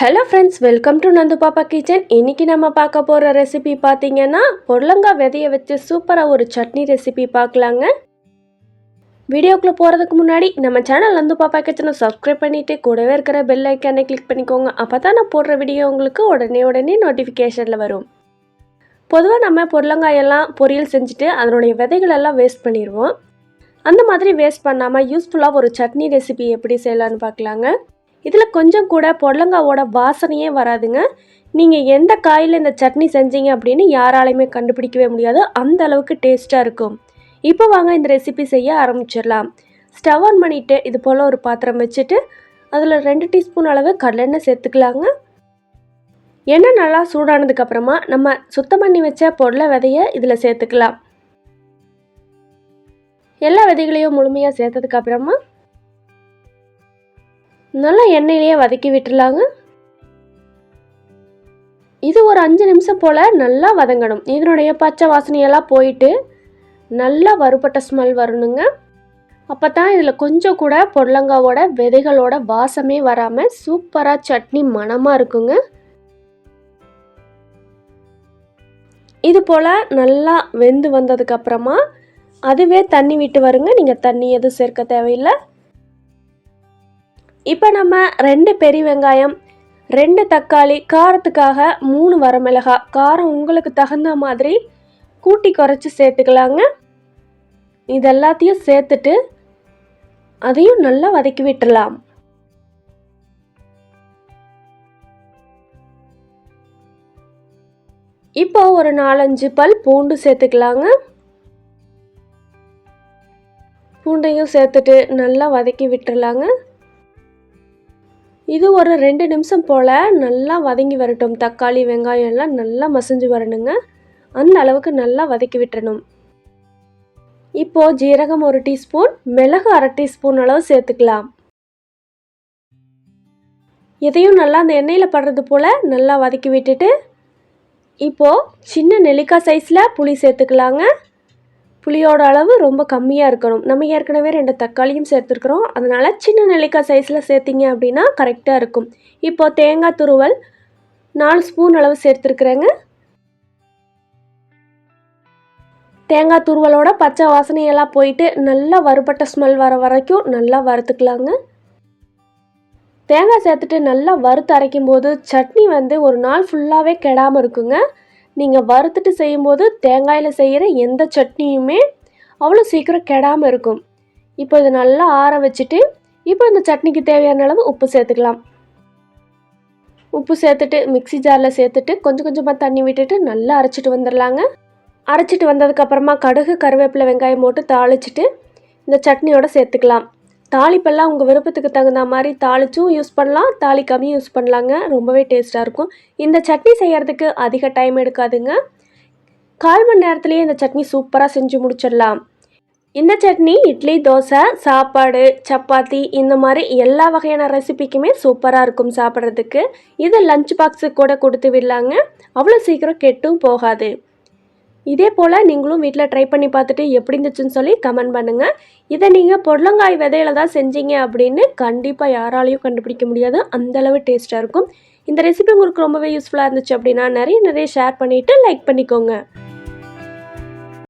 Hello friends welcome to Nandu Pappa kitchen இன்றைக்கி நம்ம பார்க்க போகிற ரெசிபி பார்த்தீங்கன்னா பொடலங்காய் விதையை வச்சு சூப்பராக ஒரு சட்னி ரெசிபி பார்க்கலாங்க. வீடியோக்குள்ளே போகிறதுக்கு முன்னாடி நம்ம சேனல் நந்து பாப்பா கிச்சனை சப்ஸ்கிரைப் பண்ணிவிட்டு கூடவே இருக்கிற பெல் ஐக்கானை கிளிக் பண்ணிக்கோங்க. அப்போ தான் நான் போடுற வீடியோ உங்களுக்கு உடனே உடனே நோட்டிஃபிகேஷனில் வரும். பொதுவாக நம்ம பொடலங்காயெல்லாம் பொரியல் செஞ்சுட்டு அதனுடைய விதைகளெல்லாம் வேஸ்ட் பண்ணிடுவோம். அந்த மாதிரி வேஸ்ட் பண்ணாமல் யூஸ்ஃபுல்லாக ஒரு சட்னி ரெசிபி எப்படி செய்யலான்னு பார்க்கலாங்க. இதில் கொஞ்சம் கூட புடலங்காவோட வாசனையே வராதுங்க. நீங்கள் எந்த காயில் இந்த சட்னி செஞ்சீங்க அப்படின்னு யாராலையுமே கண்டுபிடிக்கவே முடியாது. அந்த அளவுக்கு டேஸ்ட்டாக இருக்கும். இப்போ வாங்க இந்த ரெசிபி செய்ய ஆரம்பிச்சிடலாம். ஸ்டவ் ஆன் பண்ணிவிட்டு இது போல் ஒரு பாத்திரம் வச்சுட்டு அதில் ரெண்டு டீஸ்பூன் அளவு கடலெண்ணெய் சேர்த்துக்கலாங்க. எண்ணெய் நல்லா சூடானதுக்கப்புறமா நம்ம சுத்தம் பண்ணி வச்ச பொருளை விதைய இதில் சேர்த்துக்கலாம். எல்லா விதைகளையும் முழுமையாக சேர்த்ததுக்கப்புறமா நல்லா எண்ணெயிலேயே வதக்கி விட்டுடலாங்க. இது ஒரு அஞ்சு நிமிஷம் போல் நல்லா வதங்கணும். இதனுடைய பச்சை வாசனையெல்லாம் போயிட்டு நல்லா வறுபட்ட ஸ்மெல் வரணுங்க. அப்போ தான் இதில் கொஞ்சம் கூட பொடலங்காவோட விதைகளோட வாசமே வராமல் சூப்பராக சட்னி மணமாக இருக்குங்க. இது போல் நல்லா வெந்து வந்ததுக்கப்புறமா அதுவே தண்ணி விட்டு வருங்க. நீங்கள் தண்ணி எதுவும் சேர்க்க தேவையில்லை. இப்போ நம்ம ரெண்டு பெரிய வெங்காயம் ரெண்டு தக்காளி காரத்துக்காக மூணு வரமிளகாய் காரம் உங்களுக்கு தகுந்த மாதிரி கூட்டி குறைச்சி சேர்த்துக்கலாங்க. இது எல்லாத்தையும் சேர்த்துட்டு அதையும் நல்லா வதக்கி விட்டுடலாம் இப்போ ஒரு நாலஞ்சு பல் பூண்டு சேர்த்துக்கலாங்க. பூண்டையும் சேர்த்துட்டு நல்லா வதக்கி விட்டுறலாங்க. இது ஒரு ரெண்டு நிமிஷம் போல் நல்லா வதங்கி வரட்டும். தக்காளி வெங்காயம் எல்லாம் நல்லா மசிஞ்சு வரணுங்க. அந்த அளவுக்கு நல்லா வதக்கி விட்டுறணும். இப்போது ஜீரகம் ஒரு டீஸ்பூன் மிளகு அரை டீஸ்பூன் அளவு சேர்த்துக்கலாம். இதையும் நல்லா அந்த எண்ணெயில் படுறது போல் நல்லா வதக்கி விட்டுட்டு இப்போது சின்ன நெல்லிக்காய் சைஸில் புளி சேர்த்துக்கலாங்க. புளியோட அளவு ரொம்ப கம்மியாக இருக்கணும். நம்ம ஏற்கனவே ரெண்டு தக்காளியும் சேர்த்துருக்குறோம். அதனால் சின்ன நெல்லிக்காய் சைஸில் சேர்த்திங்க அப்படின்னா கரெக்டாக இருக்கும். இப்போது தேங்காய் துருவல் நாலு ஸ்பூன் அளவு சேர்த்துருக்குறேங்க. தேங்காய் துருவலோட பச்சை வாசனையெல்லாம் போயிட்டு நல்லா வறுபட்ட ஸ்மெல் வர வரைக்கும் நல்லா வறுத்துக்கலாங்க. தேங்காய் சேர்த்துட்டு நல்லா வறுத்து அரைக்கும் போது சட்னி வந்து ஒரு நாள் ஃபுல்லாகவே கெடாமல் இருக்குங்க. நீங்கள் வறுத்துட்டு செய்யும்போது தேங்காயில் செய்கிற எந்த சட்னியுமே அவ்வளோ சீக்கிரம் கெடாமல் இருக்கும். இப்போ இதை நல்லா ஆற வச்சுட்டு இப்போ இந்த சட்னிக்கு தேவையான அளவு உப்பு சேர்த்துக்கலாம். உப்பு சேர்த்துட்டு மிக்சி ஜாரில் சேர்த்துட்டு கொஞ்சம் கொஞ்சமாக தண்ணி விட்டுட்டு நல்லா அரைச்சிட்டு வந்துடலாங்க அரைச்சிட்டு வந்ததுக்கப்புறமா கடுகு கருவேப்பிலை வெங்காயம் போட்டு தாளிச்சிட்டு இந்த சட்னியோடு சேர்த்துக்கலாம். தாளிப்பெல்லாம் உங்கள் விருப்பத்துக்கு தகுந்த மாதிரி தாளிச்சும் யூஸ் பண்ணலாம். தாளிக்காமையும் யூஸ் பண்ணலாங்க. ரொம்பவே டேஸ்ட்டாக இருக்கும். இந்த சட்னி செய்கிறதுக்கு அதிக டைம் எடுக்காதுங்க. கால் மணி நேரத்துலேயே இந்த சட்னி சூப்பராக செஞ்சு முடிச்சிடலாம். இந்த சட்னி இட்லி தோசை சாப்பாடு சப்பாத்தி இந்த மாதிரி எல்லா வகையான ரெசிபிக்குமே சூப்பராக இருக்கும் சாப்பிட்றதுக்கு. இதை லஞ்ச் பாக்ஸுக்கு கூட கொடுத்து விடலாங்க. அவ்வளோ சீக்கிரம் கெட்டும் போகாது. இதே போல் நீங்களும் வீட்டில் ட்ரை பண்ணி பார்த்துட்டு எப்படி இருந்துச்சுன்னு சொல்லி கமெண்ட் பண்ணுங்கள் இதை நீங்கள் பொடலங்காய் விதையில தான் செஞ்சீங்க அப்படின்னு கண்டிப்பாக யாராலையும் கண்டுபிடிக்க முடியாது. அந்தளவு டேஸ்ட்டாக இருக்கும். இந்த ரெசிபி உங்களுக்கு ரொம்பவே யூஸ்ஃபுல்லாக இருந்துச்சு அப்படின்னா நிறைய நிறைய ஷேர் பண்ணிவிட்டு லைக் பண்ணிக்கோங்க.